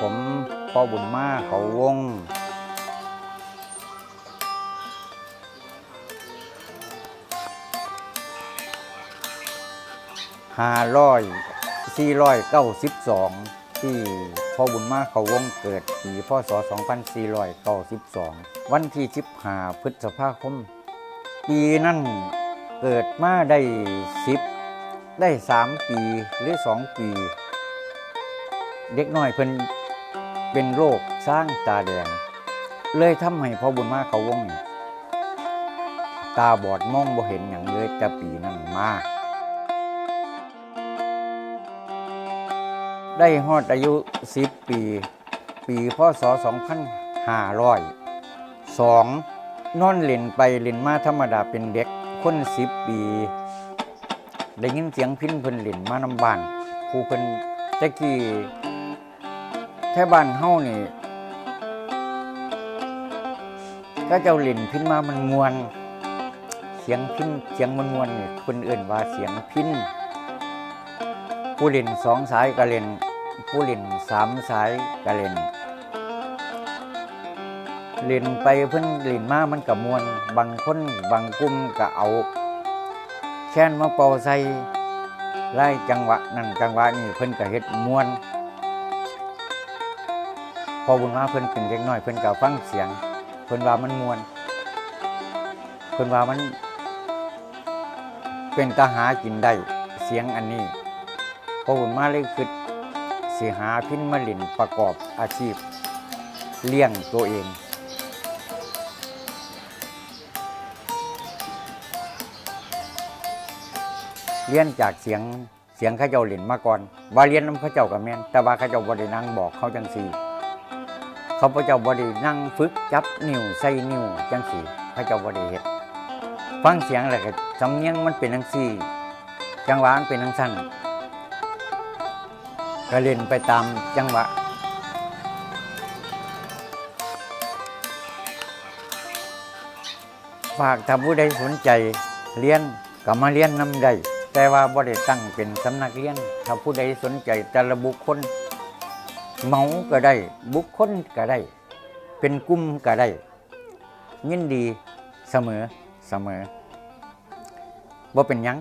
ผมพ่อบุญมาเขาวงห้าร้อยสี่ร้อยเก้าสิบสองที่พ่อบุญมาเขาวงเกิดปีพศสองพันสี่ร้อยเก้าสิบสองวันที่สิบห้าพฤษภาคม ปีนั้นเกิดมาได้สิบได้สามปีหรือสองปี เด็กน้อยเพิ่น เป็นโรคสร้างตาแดง เลยทำให้พ่อบุญมาเขาวงนี่ตาบอดมองบ่เห็นอย่างเลยแต่ปีนั้นมาก ได้ฮอดอายุ 10 ปี ปีพศ2500 2นอนเล่นไปเล่นมาธรรมดาเป็นเด็กคน10ปี ได้ยินเสียงพินเพิ่นเล่นมานำบ้านผู้เพิ่นตะกี้ ท่บ้านเฮานี่ก็เจ้าเล่นพินมามันมวน เสียงพินเสียงมันมวนนี่เพิ่นอื่นว่าเสียงพินผู้เล่นสองสายก็เล่นผู้เล่นสามสายก็เล่นเล่นไปเพิ่นเล่นมามันก็มวน บางคนบางกลุ่มก็เอา แค้นมาเป่าใส่ไล่จังหวะนั่นจังหวะนี่เพิ่นก็เฮ็ดมวน พอบุญมาเพิ่นเป็นเด็กน้อยเพิ่นก็ฟังเสียง เพิ่นว่ามันมวน เพิ่นว่ามัน เป็นตาหากินได้เสียงอันนี้ พอผมมาเลยคือสิหาพินมาเลินประกอบอาชีพ เลี้ยงตัวเองเรียนจากเสียงเสียงข้าเจ้าเล่นมาก่อนว่าเรียนน้ำข้าเจ้ากับแม่นแต่ว่าข้าเจ้าบรินั่งบอกเขาจังสี เขาพระเจ้าบรินั่งฝึกจับนิ้วใส่นิ้วจังสีเข้าเจ้าบริเฮ็ดฟังเสียงอะไรก็สำเนียงมันเป็นจังสี่จังหวะมันเป็นจังสั้นก็เล่นไปตามจังหวะฝากถ้าผู้ใดสนใจเรียนก็มาเรียนนำได้แต่ว่าบ่ได้ตั้งเป็นสำนักเรียนถ้าผู้ใดสนใจแต่ละบุคคล เมาก็ได้ บุคคลก็ได้ เป็นกลุ่มก็ได้ ยินดีเสมอเสมอว่าเป็นยัง